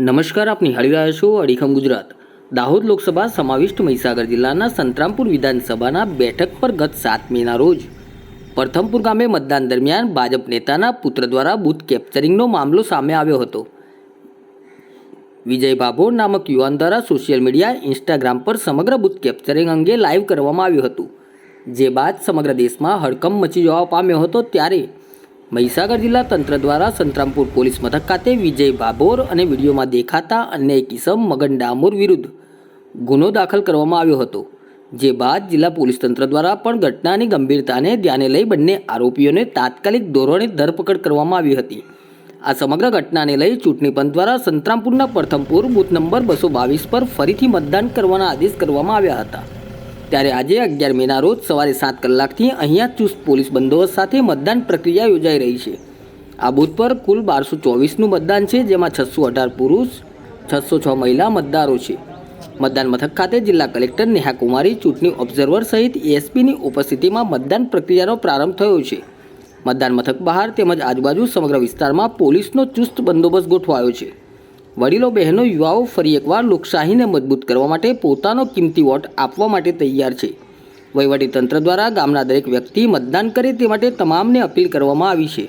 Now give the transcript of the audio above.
નમસ્કાર, આપ નિહાળી રહ્યા છો અડીખમ ગુજરાત. દાહોદ લોકસભા સમાવિષ્ટ મહીસાગર જિલ્લાના સંતરામપુર વિધાનસભાના બેઠક પર ગત સાત મેના રોજ પ્રથમપુર ગામે મતદાન દરમિયાન ભાજપ નેતાના પુત્ર દ્વારા બૂથ કેપ્ચરિંગનો મામલો સામે આવ્યો હતો. વિજય ભાભોર નામક યુવાન દ્વારા સોશિયલ મીડિયા, ઇન્સ્ટાગ્રામ પર સમગ્ર બૂથ કેપ્ચરિંગ અંગે લાઈવ કરવામાં આવ્યું હતું. જે બાદ સમગ્ર દેશમાં હડકંપ મચી જવા પામ્યો હતો ત્યારે મહીસાગર જિલ્લા તંત્ર દ્વારા સંતરામપુર પોલીસ મથક ખાતે વિજય ભાભોર અને વિડીયોમાં દેખાતા અન્ય એક ઇસમ મગન ડામોર વિરુદ્ધ ગુનો દાખલ કરવામાં આવ્યો હતો, જે બાદ જિલ્લા પોલીસ તંત્ર દ્વારા પણ ઘટનાની ગંભીરતાને ધ્યાને લઈ બંને આરોપીઓને તાત્કાલિક ધોરણે ધરપકડ કરવામાં આવી હતી. આ સમગ્ર ઘટનાને લઈ ચૂંટણી પંચ દ્વારા સંતરામપુરના પ્રથમપુર બૂથ નંબર બસો બાવીસ પર ફરીથી મતદાન કરવાના આદેશ કરવામાં આવ્યા હતા. ત્યારે આજે અગિયાર મેના રોજ સવારે સાત કલાકથી અહીંયા ચુસ્ત પોલીસ બંદોબસ્ત સાથે મતદાન પ્રક્રિયા યોજાઈ રહી છે. આ બૂથ પર કુલ બારસો ચોવીસનું મતદાન છે, જેમાં છસો અઢાર પુરુષ, છસો છ મહિલા મતદારો છે. મતદાન મથક ખાતે જિલ્લા કલેક્ટર નેહા કુમારી, ચૂંટણી ઓબ્ઝર્વર સહિત એએસપીની ઉપસ્થિતિમાં મતદાન પ્રક્રિયાનો પ્રારંભ થયો છે. મતદાન મથક બહાર તેમજ આજુબાજુ સમગ્ર વિસ્તારમાં પોલીસનો ચુસ્ત બંદોબસ્ત ગોઠવાયો છે. વડીલો બહેનો યુવાઓ ફરી એકવાર લોકશાહીને મજબૂત કરવા માટે પોતાનો કિંમતી વોટ આપવા માટે તૈયાર છે. વહીવટી તંત્ર દ્વારા ગામના દરેક વ્યક્તિ મતદાન કરે તે માટે તમામને અપીલ કરવામાં આવી છે.